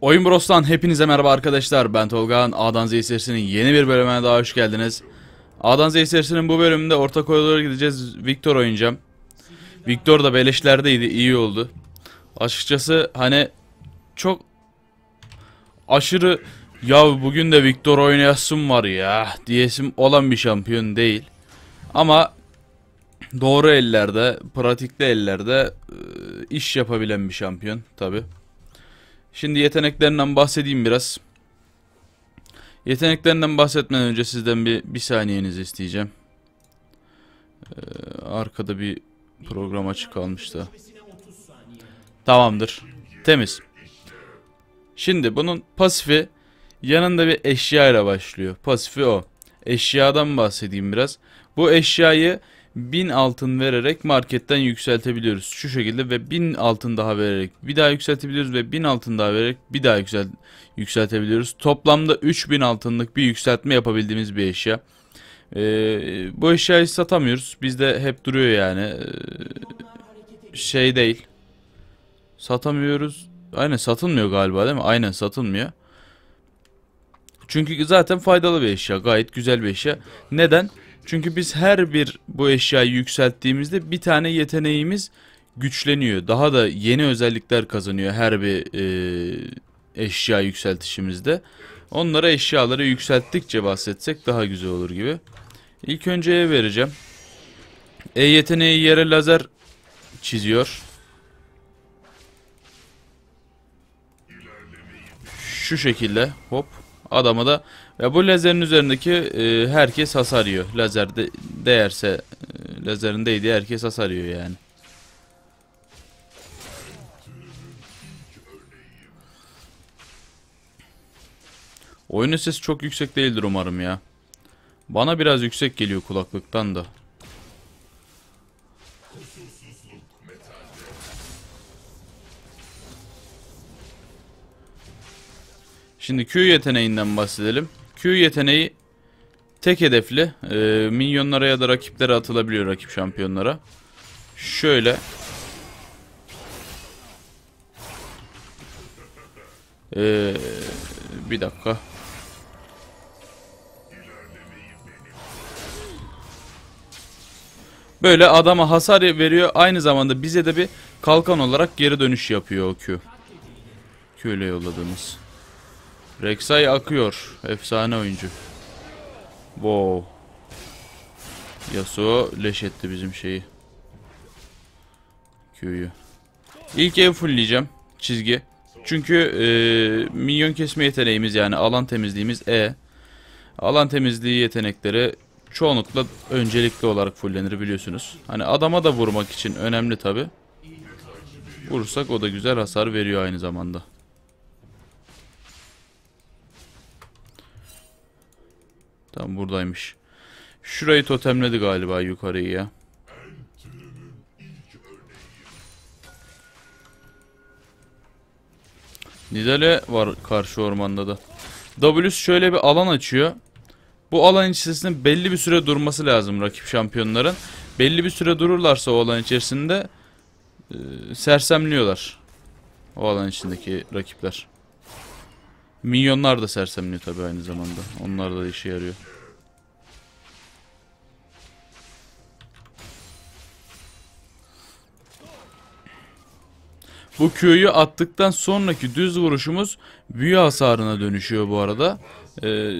Oyun Bros'tan hepinize merhaba arkadaşlar. Ben Tolga. A'dan Z serisinin yeni bir bölümüne daha hoş geldiniz. A'dan Z serisinin bu bölümünde orta koridora gideceğiz. Victor oynayacağım. Victor da beleşlerdeydi. iyi oldu. Açıkçası hani çok aşırı ya bugün de Victor oynayasım var ya diyesim olan bir şampiyon değil. Ama doğru ellerde, pratikli ellerde e, iş yapabilen bir şampiyon tabi. Şimdi yeteneklerinden bahsedeyim biraz. Yeteneklerinden bahsetmeden önce sizden bir, bir saniyenizi isteyeceğim. Ee, arkada bir program açık kalmış. Tamamdır. Temiz. Şimdi bunun pasifi yanında bir eşya ile başlıyor. Pasifi o. Eşyadan bahsedeyim biraz. Bu eşyayı 1000 altın vererek marketten yükseltebiliyoruz. Şu şekilde ve 1000 altın daha vererek bir daha yükseltebiliyoruz ve 1000 altın daha vererek bir daha yüksel yükseltebiliyoruz. Toplamda 3000 altınlık bir yükseltme yapabildiğimiz bir eşya. Ee, bu eşyayı satamıyoruz. Bizde hep duruyor yani. Ee, şey değil. Satamıyoruz. Aynen satılmıyor galiba değil mi? Aynen satılmıyor. Çünkü zaten faydalı bir eşya. Gayet güzel bir eşya. Neden? Çünkü biz her bir bu eşyayı yükselttiğimizde bir tane yeteneğimiz güçleniyor. Daha da yeni özellikler kazanıyor her bir e, eşya yükseltişimizde. Onlara eşyaları yükselttikçe bahsetsek daha güzel olur gibi. İlk önce E vereceğim. E yeteneği yere lazer çiziyor. Şu şekilde hop adamı da ve bu lazerin üzerindeki e, herkes hasar yiyor. Lazer de, değerse e, lazerin herkes hasar yiyor yani. Oyunun sesi çok yüksek değildir umarım ya. Bana biraz yüksek geliyor kulaklıktan da. Şimdi Q yeteneğinden bahsedelim. Q yeteneği tek hedefli. E, minyonlara ya da rakiplere atılabiliyor rakip şampiyonlara. Şöyle. E, bir dakika. Böyle adama hasar veriyor. Aynı zamanda bize de bir kalkan olarak geri dönüş yapıyor o Q. Q ile yolladığımız. Rek'Sai akıyor. Efsane oyuncu. Wow. Yasuo leş etti bizim şeyi. Q'yu. İlk ev fullleyeceğim. Çizgi. Çünkü e, minyon kesme yeteneğimiz yani alan temizliğimiz E. Alan temizliği yetenekleri çoğunlukla öncelikli olarak fullenir biliyorsunuz. Hani adama da vurmak için önemli tabi. Vurursak o da güzel hasar veriyor aynı zamanda. Tam buradaymış. Şurayı totemledi galiba yukarıyı ya. Nidale var karşı ormanda da. W's şöyle bir alan açıyor. Bu alan içerisinde belli bir süre durması lazım rakip şampiyonların. Belli bir süre dururlarsa o alan içerisinde e, sersemliyorlar. O alan içindeki rakipler. Minyonlar da sersemliyor tabi aynı zamanda. Onlar da işe yarıyor. Bu Q'yu attıktan sonraki düz vuruşumuz büyü hasarına dönüşüyor bu arada. Ee,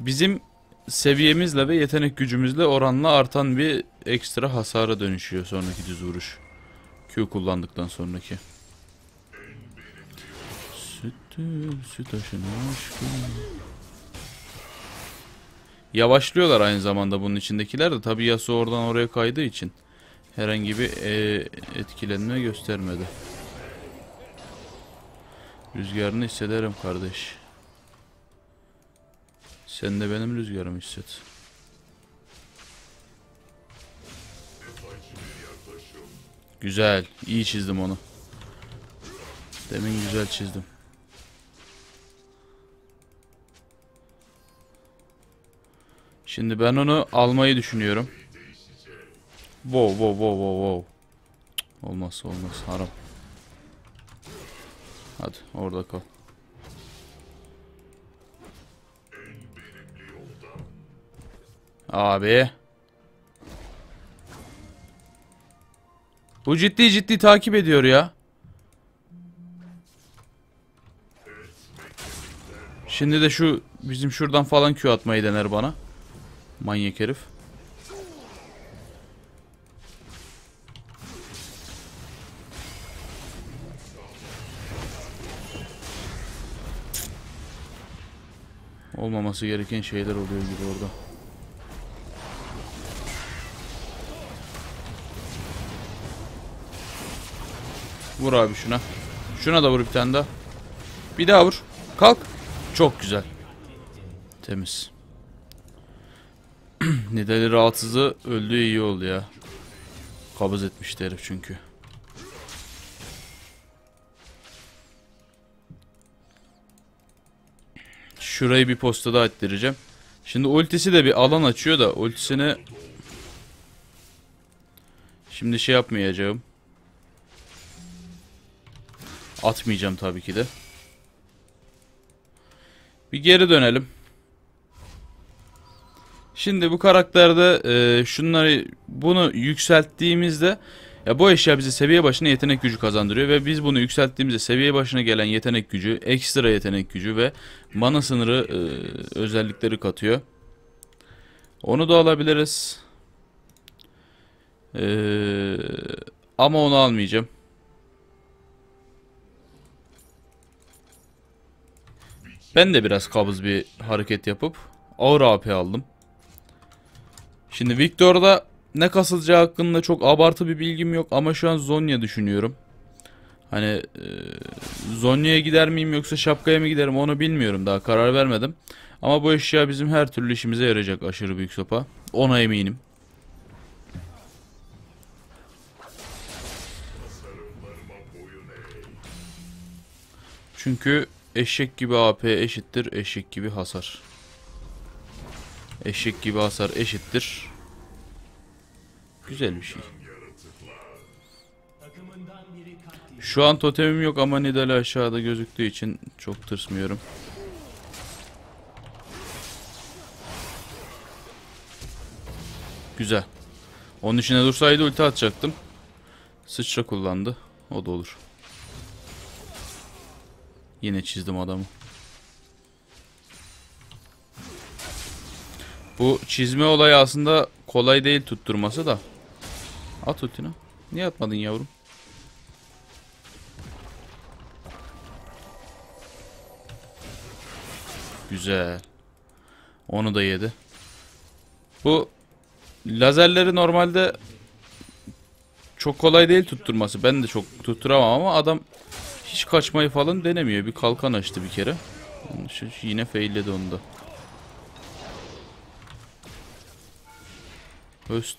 bizim seviyemizle ve yetenek gücümüzle oranla artan bir ekstra hasara dönüşüyor sonraki düz vuruş. Q kullandıktan sonraki. Sütü, süt aşına aşkım. Yavaşlıyorlar aynı zamanda bunun içindekiler de tabi Yasuo oradan oraya kaydığı için herhangi bir e, etkilenme göstermedi. Rüzgarını hissederim kardeş. Sen de benim rüzgarımı hisset. Güzel. iyi çizdim onu. Demin güzel çizdim. Şimdi ben onu almayı düşünüyorum. Wow wow wow wow wow. Olmaz olmaz haram. Hadi orada kal. Abi. Bu ciddi ciddi takip ediyor ya. Şimdi de şu bizim şuradan falan Q atmayı dener bana. Manyak herif. Olmaması gereken şeyler oluyor gibi orada. Vur abi şuna. Şuna da vur bir tane daha. Bir daha vur. Kalk. Çok güzel. Temiz. Nidali rahatsızı öldüğü iyi oldu ya. Kabız etmişti herif çünkü. Şurayı bir posta daha ettireceğim. Şimdi ultisi de bir alan açıyor da ultisini Şimdi şey yapmayacağım. Atmayacağım tabii ki de. Bir geri dönelim. Şimdi bu karakterde e, şunları bunu yükselttiğimizde ya bu eşya bize seviye başına yetenek gücü kazandırıyor ve biz bunu yükselttiğimizde seviye başına gelen yetenek gücü, ekstra yetenek gücü ve mana sınırı e, özellikleri katıyor. Onu da alabiliriz. Ee, ama onu almayacağım. Ben de biraz kabız bir hareket yapıp ağır AP aldım. Şimdi Victor'da ne kasılacağı hakkında çok abartı bir bilgim yok ama şu an Zonya düşünüyorum. Hani e, Zonya'ya gider miyim yoksa şapkaya mı giderim onu bilmiyorum daha karar vermedim. Ama bu eşya bizim her türlü işimize yarayacak aşırı büyük sopa. Ona eminim. Çünkü eşek gibi AP eşittir eşek gibi hasar. Eşek gibi hasar eşittir. Güzel bir şey. Şu an totemim yok ama Nidal aşağıda gözüktüğü için çok tırsmıyorum. Güzel. Onun içine dursaydı ulti atacaktım. Sıçra kullandı. O da olur. Yine çizdim adamı. Bu çizme olayı aslında kolay değil tutturması da. At ultini. Niye atmadın yavrum? Güzel. Onu da yedi. Bu lazerleri normalde çok kolay değil tutturması. Ben de çok tutturamam ama adam hiç kaçmayı falan denemiyor. Bir kalkan açtı bir kere. Yine failledi onu da. Höst.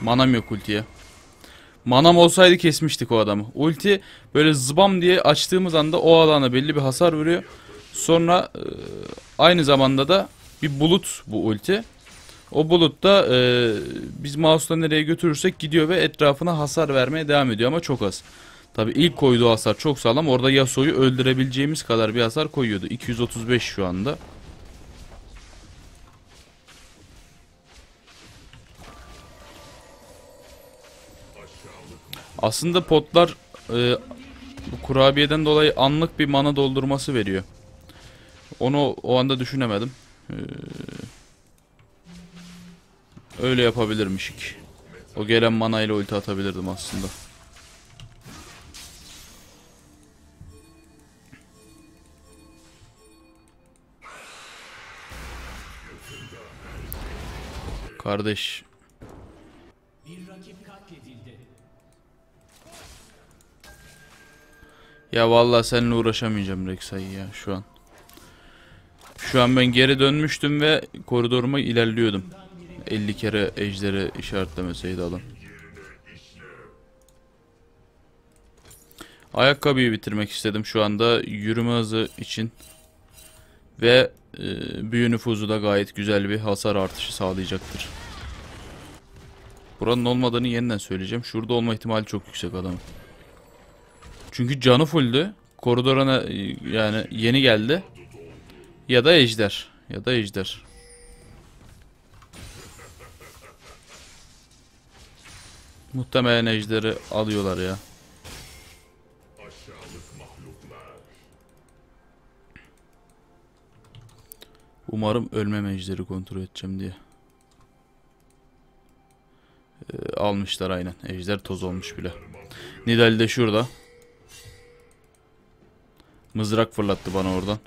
Manam yok ultiye. Manam olsaydı kesmiştik o adamı. Ulti böyle zıbam diye açtığımız anda o alana belli bir hasar vuruyor. Sonra e, aynı zamanda da bir bulut bu ulti. O bulut da e, biz mouse'la nereye götürürsek gidiyor ve etrafına hasar vermeye devam ediyor ama çok az. Tabi ilk koyduğu hasar çok sağlam. Orada Yasuo'yu öldürebileceğimiz kadar bir hasar koyuyordu. 235 şu anda. Aslında potlar e, kurabiyeden dolayı anlık bir mana doldurması veriyor. Onu o anda düşünemedim. Ee, öyle yapabilirmişik. O gelen mana ile ulti atabilirdim aslında. Kardeş. Ya vallahi seninle uğraşamayacağım Rek'Sai ya şu an. Şu an ben geri dönmüştüm ve koridoruma ilerliyordum. 50 kere ejderi işaretlemeseydi adam. Ayakkabıyı bitirmek istedim şu anda yürüme hızı için. Ve e, büyü nüfuzu da gayet güzel bir hasar artışı sağlayacaktır. Buranın olmadığını yeniden söyleyeceğim. Şurada olma ihtimali çok yüksek adamın. Çünkü canı fulldü. Koridoruna e, yani yeni geldi. Ya da ejder. Ya da ejder. Muhtemelen ejderi alıyorlar ya. Umarım ölmem ejderi kontrol edeceğim diye. Ee, almışlar aynen. Ejder toz olmuş bile. Nidali de şurada. Mızrak fırlattı bana oradan.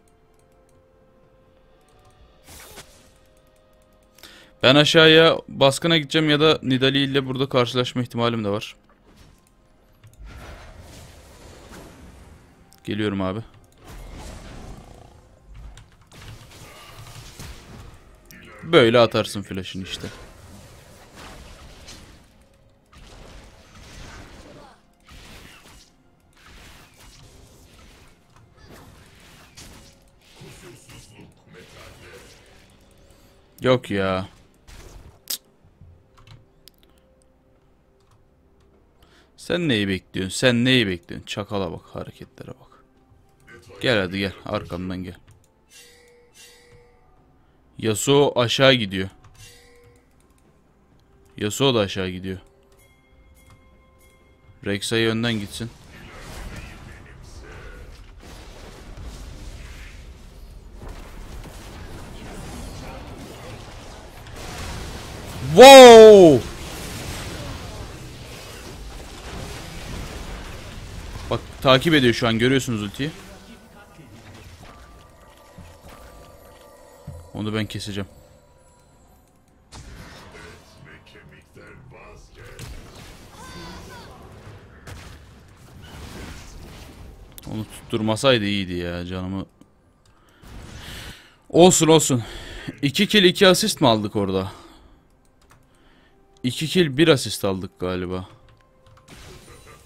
Ben aşağıya baskına gideceğim ya da Nidali ile burada karşılaşma ihtimalim de var. Geliyorum abi. Böyle atarsın flash'ını işte. Yok ya. Sen neyi bekliyorsun? Sen neyi bekliyorsun? Çakala bak, hareketlere bak. Gel hadi gel, arkamdan gel. Yasuo aşağı gidiyor. Yasuo da aşağı gidiyor. Rek'Sai önden gitsin. Wow! Bak takip ediyor şu an görüyorsunuz ultiyi. Onu ben keseceğim. Onu tutturmasaydı iyiydi ya canımı. Olsun olsun. 2 kill 2 asist mi aldık orada? 2 kill 1 asist aldık galiba.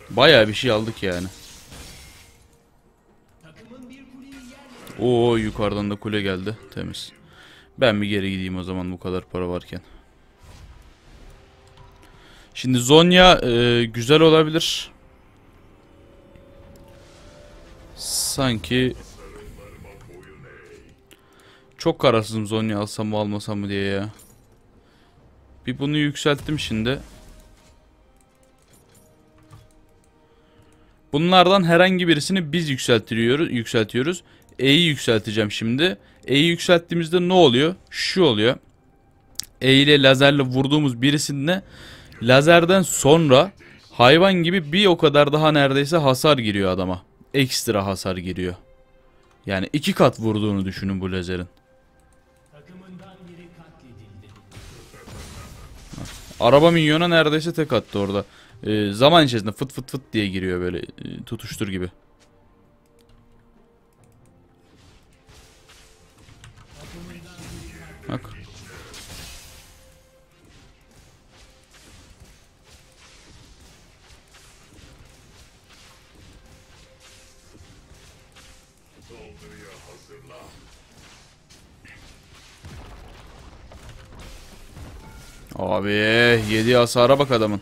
Bayağı bir şey aldık yani. Oo yukarıdan da kule geldi. Temiz. Ben bir geri gideyim o zaman bu kadar para varken. Şimdi Zonya e, güzel olabilir. Sanki çok kararsızım Zonya alsam mı almasam mı diye ya. Bir bunu yükselttim şimdi. Bunlardan herhangi birisini biz yükseltiyoruz. yükseltiyoruz. E'yi yükselteceğim şimdi. E'yi yükselttiğimizde ne oluyor? Şu oluyor. E ile lazerle vurduğumuz birisinde lazerden sonra hayvan gibi bir o kadar daha neredeyse hasar giriyor adama. Ekstra hasar giriyor. Yani iki kat vurduğunu düşünün bu lazerin. Araba minyona neredeyse tek attı orada. Ee, zaman içerisinde fıt fıt fıt diye giriyor böyle e, tutuştur gibi. Abi yedi hasara bak adamın.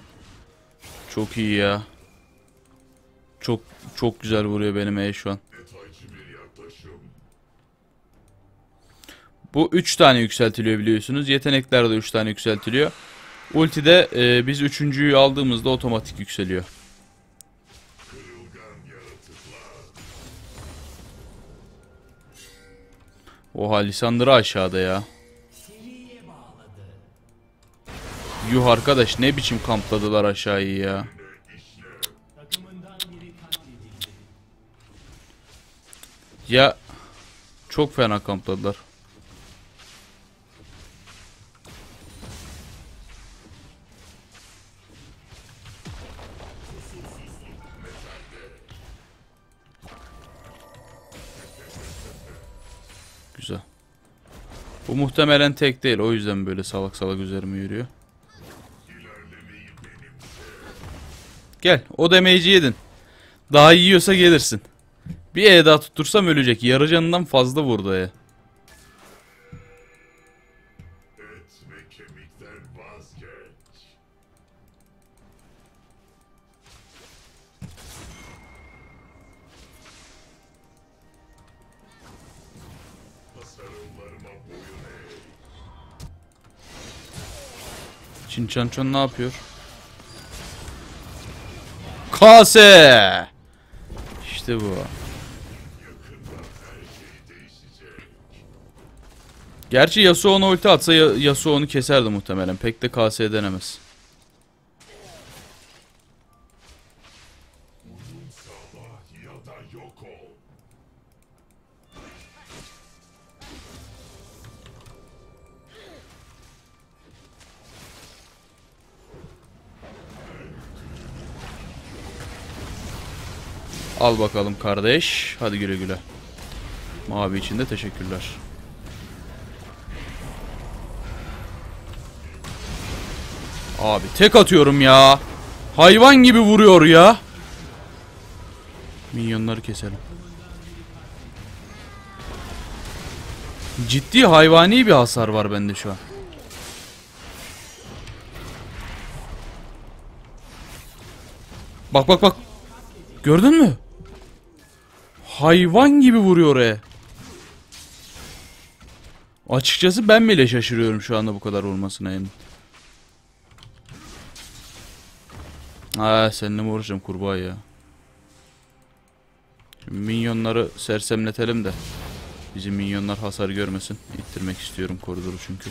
Çok iyi ya. Çok çok güzel vuruyor benim E şu an. Bu 3 tane yükseltiliyor biliyorsunuz. Yetenekler de 3 tane yükseltiliyor. Ultide e, biz üçüncüyü aldığımızda otomatik yükseliyor. Oha Lisandra aşağıda ya. Yuh arkadaş ne biçim kampladılar aşağıyı ya. Ya çok fena kampladılar. Bu muhtemelen tek değil. O yüzden böyle salak salak üzerime yürüyor. Gel. O damage'i yedin. Daha yiyorsa gelirsin. Bir E daha tuttursam ölecek. Yarı canından fazla vurdu E. Çinçançon ne yapıyor? Kase! İşte bu. Gerçi Yasuo onu ulti atsa Ya- Yasuo onu keserdi muhtemelen. Pek de KS denemez. Al bakalım kardeş. Hadi güle güle. Mavi için de teşekkürler. Abi tek atıyorum ya. Hayvan gibi vuruyor ya. Minyonları keselim. Ciddi hayvani bir hasar var bende şu an. Bak bak bak. Gördün mü? Hayvan gibi vuruyor oraya. Açıkçası ben bile şaşırıyorum şu anda bu kadar vurmasına yani. Aa seninle mi uğraşacağım kurbağa ya. Şimdi minyonları sersemletelim de. Bizim minyonlar hasar görmesin. İttirmek istiyorum koridoru çünkü.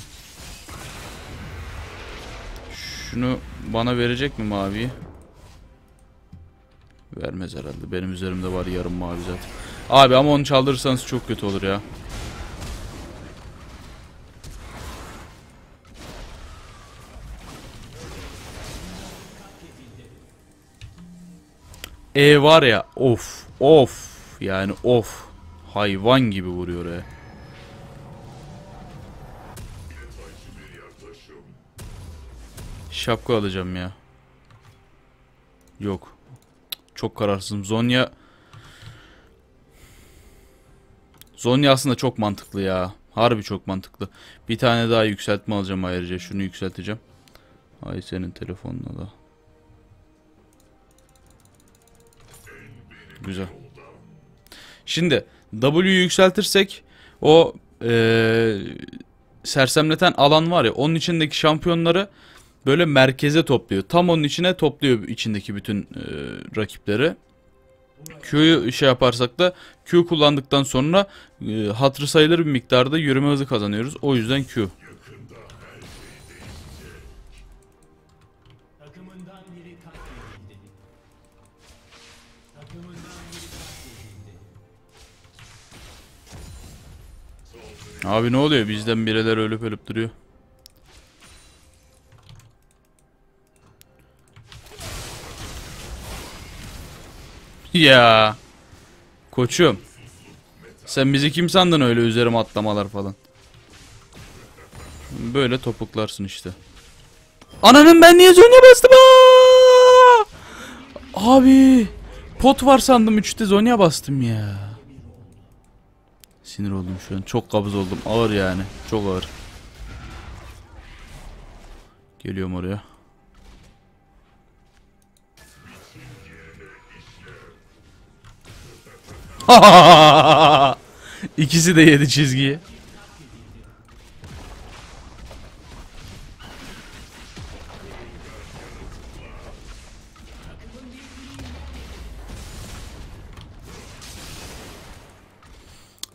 Şunu bana verecek mi maviyi? Vermez herhalde. Benim üzerimde var yarım mavi zaten. Abi ama onu çaldırırsanız çok kötü olur ya. E var ya of of yani of hayvan gibi vuruyor e. Şapka alacağım ya. Yok. Çok kararsızım. Zonya Zonya aslında çok mantıklı ya. Harbi çok mantıklı. Bir tane daha yükseltme alacağım ayrıca. Şunu yükselteceğim. Ay senin telefonuna da. Güzel. Şimdi W'yu yükseltirsek o eee, sersemleten alan var ya onun içindeki şampiyonları böyle merkeze topluyor. Tam onun içine topluyor içindeki bütün eee, rakipleri. Q'yu şey yaparsak da Q kullandıktan sonra eee hatırı sayılır bir miktarda yürüme hızı kazanıyoruz. O yüzden Q. Abi ne oluyor? Bizden birileri ölüp ölüp duruyor. Ya. Koçum. Sen bizi kim sandın öyle üzerime atlamalar falan. Böyle topuklarsın işte. Ananın ben niye zonya bastım? Aa! Abi. Pot var sandım 3'te zonya bastım ya. Sinir oldum şu an. Çok kabız oldum. Ağır yani. Çok ağır. Geliyorum oraya. İkisi de yedi çizgiyi.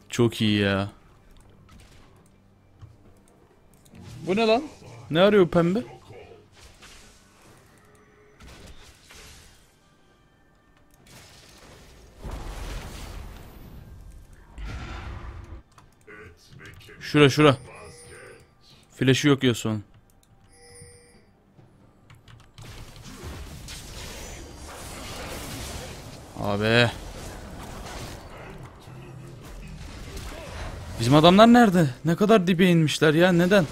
Çok iyi ya. Bu ne lan? Ne arıyor pembe? Şura şura. Flash'ı yok ya son. Abi. Bizim adamlar nerede? Ne kadar dibe inmişler ya? Neden?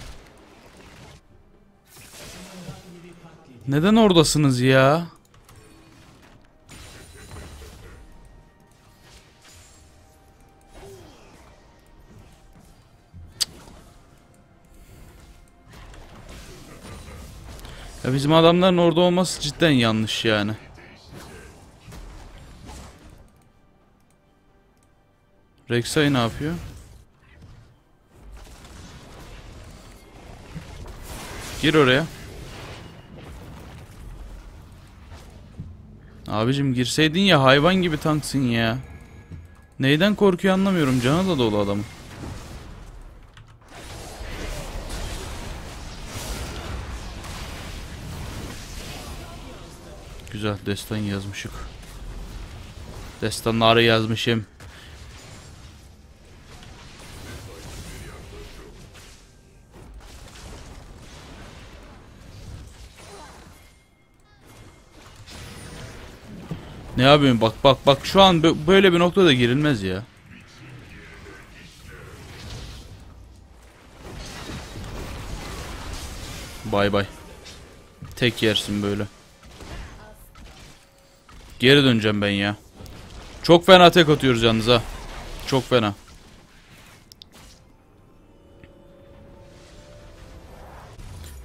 Neden oradasınız ya? Bizim adamların orada olması cidden yanlış yani. Rek'Sai ne yapıyor? Gir oraya. Abicim girseydin ya hayvan gibi tanksın ya. Neyden korkuyor anlamıyorum. Canı da dolu adamın. Güzel destan yazmışık. Destanları yazmışım. Ne yapıyorsun? Bak bak bak şu an bö- böyle bir noktada girilmez ya. Bay bay. Tek yersin böyle. Geri döneceğim ben ya. Çok fena tek atıyoruz yalnız ha. Çok fena.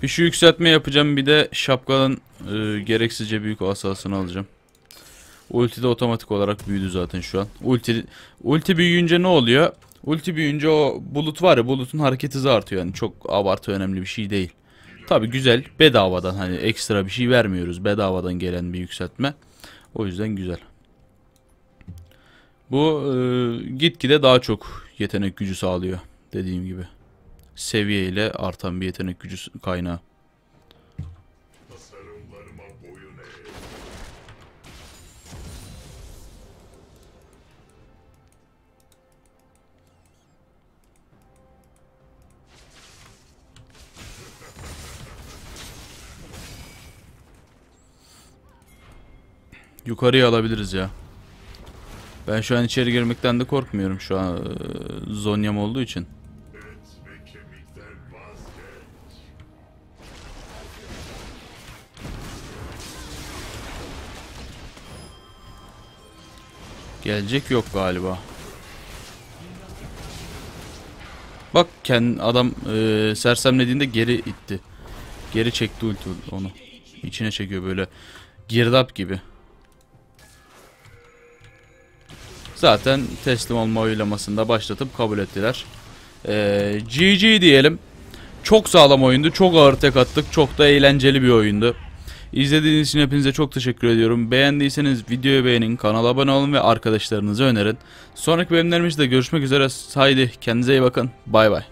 Bir şu yükseltme yapacağım bir de şapkanın e, gereksizce büyük asasını alacağım. Ulti de otomatik olarak büyüdü zaten şu an. Ulti ulti büyüyünce ne oluyor? Ulti büyüyünce o bulut var ya bulutun hareket hızı artıyor yani çok abartı önemli bir şey değil. Tabi güzel bedavadan hani ekstra bir şey vermiyoruz bedavadan gelen bir yükseltme. O yüzden güzel. Bu e, gitgide daha çok yetenek gücü sağlıyor dediğim gibi. Seviye ile artan bir yetenek gücü kaynağı. Yukarıya alabiliriz ya. Ben şu an içeri girmekten de korkmuyorum şu an e, Zonya'm olduğu için. Gelecek yok galiba. Bak kendi adam e, sersemlediğinde geri itti. Geri çekti ulti onu. İçine çekiyor böyle girdap gibi. Zaten teslim olma oylamasında başlatıp kabul ettiler. Ee, GG diyelim. Çok sağlam oyundu. Çok ağır tek attık. Çok da eğlenceli bir oyundu. İzlediğiniz için hepinize çok teşekkür ediyorum. Beğendiyseniz videoyu beğenin, kanala abone olun ve arkadaşlarınıza önerin. Sonraki bölümlerimizde görüşmek üzere. Haydi kendinize iyi bakın. Bay bay.